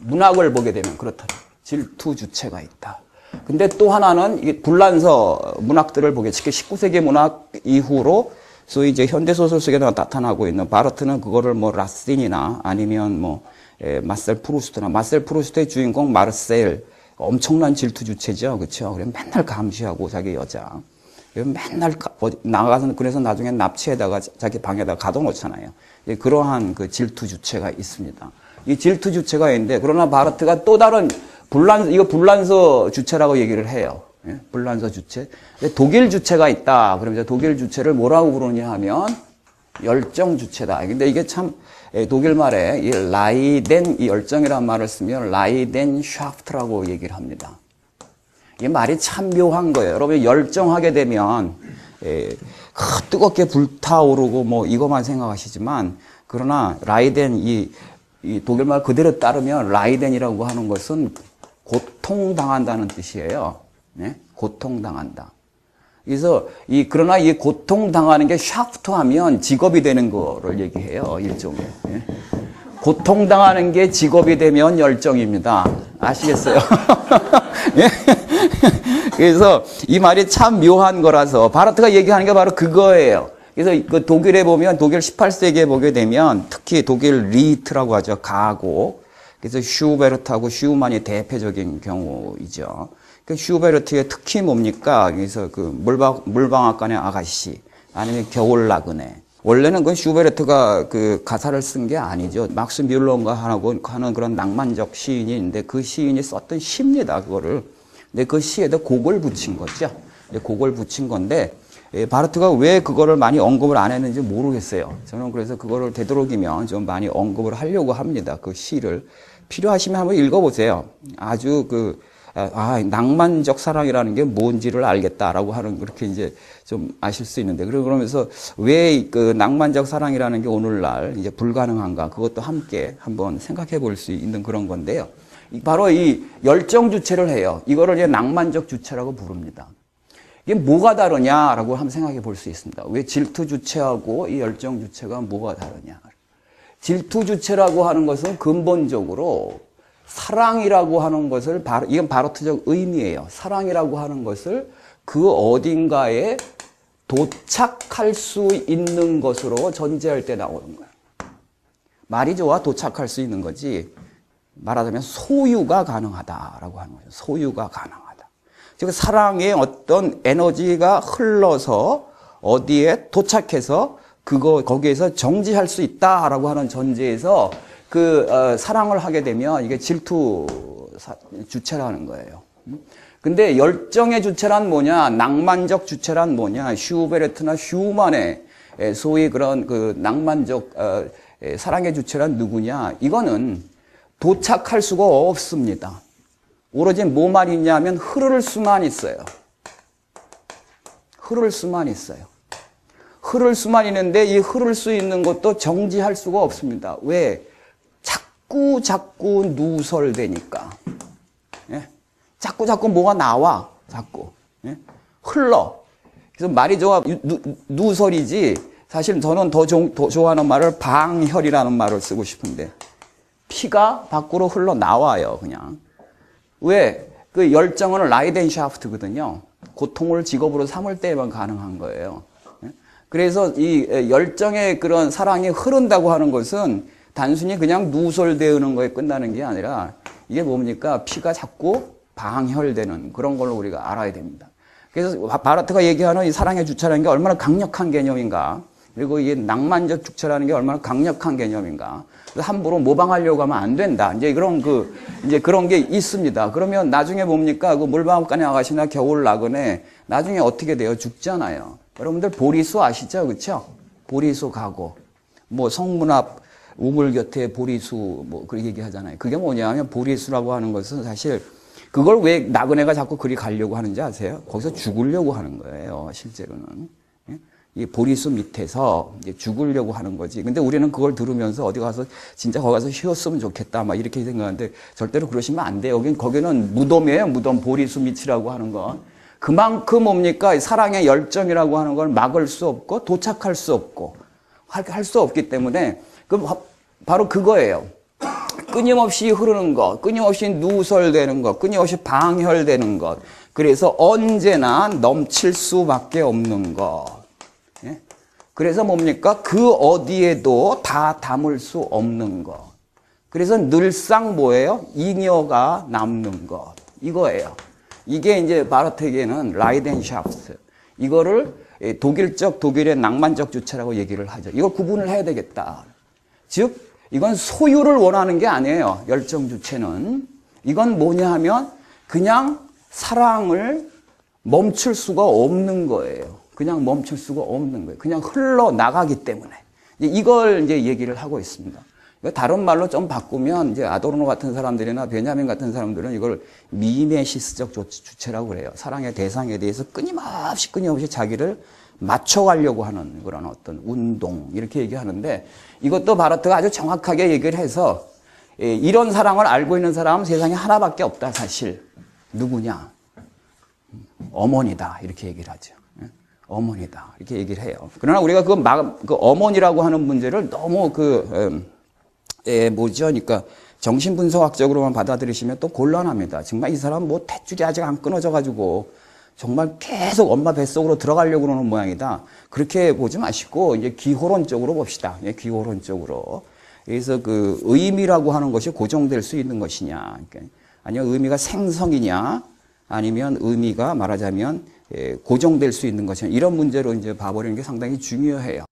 문학을 보게 되면 그렇다. 질투 주체가 있다. 근데 또 하나는 불란서 문학들을 보게 특히 19세기 문학 이후로 소위 이제 현대 소설 속에 나타나고 있는 바르트는 그거를 뭐 라신이나 아니면 뭐 에, 마셀 프루스트나 마셀 프루스트의 주인공 마르셀 엄청난 질투 주체죠, 그렇죠? 그래 맨날 감시하고 자기 여자. 맨날 나가서 그래서 나중에 납치에다가 자기 방에다 가둬놓잖아요. 그러한 그 질투 주체가 있습니다. 이 질투 주체가 있는데 그러나 바르트가 또 다른 불란 이거 불란서 주체라고 얘기를 해요. 예? 불란서 주체. 독일 주체가 있다. 그러면 독일 주체를 뭐라고 부르냐 하면 열정 주체다. 근데 이게 참 예, 독일 말에 이 라이덴 이 열정이라는 말을 쓰면 라이덴 샤프트라고 얘기를 합니다. 이 말이 참 묘한 거예요. 여러분 열정하게 되면 예, 뜨겁게 불타오르고 뭐 이것만 생각하시지만 그러나 라이덴 이, 이 독일 말 그대로 따르면 라이덴이라고 하는 것은 고통당한다는 뜻이에요. 네? 고통당한다. 그래서 이 그러나 이 고통당하는 게 샤프트 하면 직업이 되는 거를 얘기해요. 일종의. 예? 고통당하는 게 직업이 되면 열정입니다. 아시겠어요? 예? 그래서 이 말이 참 묘한 거라서 바르트가 얘기하는 게 바로 그거예요. 그래서 그 독일에 보면 독일 18세기에 보게 되면 특히 독일 리트라고 하죠. 가고. 그래서 슈베르트하고 슈만이 대표적인 경우이죠. 그 슈베르트의 특히 뭡니까? 그래서 그 물방, 물방앗간의 아가씨 아니면 겨울 나그네. 원래는 그 슈베르트가 그 가사를 쓴 게 아니죠. 막스 뮬러인가 하고 하는 그런 낭만적 시인이 있는데 그 시인이 썼던 시입니다. 그거를. 근데 그 시에다 곡을 붙인 거죠. 곡을 붙인 건데 예, 바르트가 왜 그거를 많이 언급을 안 했는지 모르겠어요. 저는 그래서 그거를 되도록이면 좀 많이 언급을 하려고 합니다. 그 시를 필요하시면 한번 읽어보세요. 아주 그 아, 낭만적 사랑이라는 게 뭔지를 알겠다라고 하는 그렇게 이제 좀 아실 수 있는데 그러면서 왜 그 낭만적 사랑이라는 게 오늘날 이제 불가능한가 그것도 함께 한번 생각해 볼 수 있는 그런 건데요. 바로 이 열정 주체를 해요. 이거를 이제 낭만적 주체라고 부릅니다. 이게 뭐가 다르냐라고 한번 생각해 볼 수 있습니다. 왜 질투 주체하고 이 열정 주체가 뭐가 다르냐? 질투 주체라고 하는 것은 근본적으로 사랑이라고 하는 것을 바로 이건 바로트적 의미예요. 사랑이라고 하는 것을 그 어딘가에 도착할 수 있는 것으로 전제할 때 나오는 거예요. 말이 좋아 도착할 수 있는 거지. 말하자면 소유가 가능하다라고 하는 거죠. 소유가 가능하다. 즉 사랑의 어떤 에너지가 흘러서 어디에 도착해서 그거 거기에서 정지할 수 있다라고 하는 전제에서 그 어, 사랑을 하게 되면 이게 질투 사, 주체라는 거예요. 근데 열정의 주체란 뭐냐? 낭만적 주체란 뭐냐? 슈베르트나 슈만의 소위 그런 그 낭만적 어, 사랑의 주체란 누구냐? 이거는 도착할 수가 없습니다. 오로지 뭐만 있냐면 흐를 수만 있어요. 흐를 수만 있어요. 흐를 수만 있는데 이 흐를 수 있는 것도 정지할 수가 없습니다. 왜? 자꾸 자꾸 누설되니까. 예? 자꾸 자꾸 뭐가 나와. 자꾸. 예? 흘러. 그래서 말이 좋아 누, 누설이지. 사실 저는 더, 조, 더 좋아하는 말을 방혈이라는 말을 쓰고 싶은데 피가 밖으로 흘러 나와요. 그냥. 왜? 그 열정은 라이덴샤프트거든요. 고통을 직업으로 삼을 때만 가능한 거예요. 예? 그래서 이 열정의 그런 사랑이 흐른다고 하는 것은 단순히 그냥 누설되는 거에 끝나는 게 아니라 이게 뭡니까? 피가 자꾸 방혈되는 그런 걸로 우리가 알아야 됩니다. 그래서 바라트가 얘기하는 이 사랑의 주체라는 게 얼마나 강력한 개념인가. 그리고 이게 낭만적 주체라는 게 얼마나 강력한 개념인가. 함부로 모방하려고 하면 안 된다. 이제 그런 그, 이제 그런 게 있습니다. 그러면 나중에 뭡니까? 그 물방울간에 아가씨나 겨울 나그네 나중에 어떻게 돼요? 죽잖아요. 여러분들 보리수 아시죠? 그쵸? 보리수 가고. 뭐 성문 앞 우물 곁에 보리수 뭐 그렇게 얘기하잖아요. 그게 뭐냐면 보리수라고 하는 것은 사실 그걸 왜 나그네가 자꾸 그리 가려고 하는지 아세요? 거기서 죽으려고 하는 거예요. 실제로는. 예? 이 보리수 밑에서 죽으려고 하는 거지. 근데 우리는 그걸 들으면서 어디 가서 진짜 거기 가서 쉬었으면 좋겠다. 막 이렇게 생각하는데 절대로 그러시면 안 돼요. 여긴 거기는 무덤이에요. 무덤 보리수 밑이라고 하는 건. 그만큼 뭡니까? 사랑의 열정이라고 하는 걸 막을 수 없고 도착할 수 없고 할 수 없기 때문에 그 바로 그거예요. 끊임없이 흐르는 것, 끊임없이 누설되는 것, 끊임없이 방혈되는 것. 그래서 언제나 넘칠 수밖에 없는 것. 예? 그래서 뭡니까? 그 어디에도 다 담을 수 없는 것. 그래서 늘상 뭐예요? 잉여가 남는 것. 이거예요. 이게 이제 바르텍에는 라이덴샤프트. 이거를 예, 독일적, 독일의 낭만적 주체라고 얘기를 하죠. 이걸 구분을 해야 되겠다. 즉, 이건 소유를 원하는 게 아니에요. 열정 주체는. 이건 뭐냐 하면 그냥 사랑을 멈출 수가 없는 거예요. 그냥 멈출 수가 없는 거예요. 그냥 흘러나가기 때문에. 이걸 이제 얘기를 하고 있습니다. 다른 말로 좀 바꾸면 이제 아도르노 같은 사람들이나 베냐민 같은 사람들은 이걸 미메시스적 주체라고 그래요. 사랑의 대상에 대해서 끊임없이 끊임없이 자기를 맞춰가려고 하는 그런 어떤 운동 이렇게 얘기하는데 이것도 바르트가 아주 정확하게 얘기를 해서 예, 이런 사랑을 알고 있는 사람은 세상에 하나밖에 없다 사실 누구냐 어머니다 이렇게 얘기를 하죠. 예? 어머니다 이렇게 얘기를 해요. 그러나 우리가 그, 마, 그 어머니라고 하는 문제를 너무 그 음, 예, 뭐죠? 그러니까 정신분석학적으로만 받아들이시면 또 곤란합니다. 정말 이 사람 뭐 탯줄이 아직 안 끊어져가지고 정말 계속 엄마 뱃속으로 들어가려고 그러는 모양이다. 그렇게 보지 마시고 이제 기호론적으로 봅시다. 예, 기호론적으로. 그래서 그 의미라고 하는 것이 고정될 수 있는 것이냐. 그러니까 아니면 의미가 생성이냐. 아니면 의미가 말하자면 예, 고정될 수 있는 것이냐. 이런 문제로 이제 봐버리는 게 상당히 중요해요.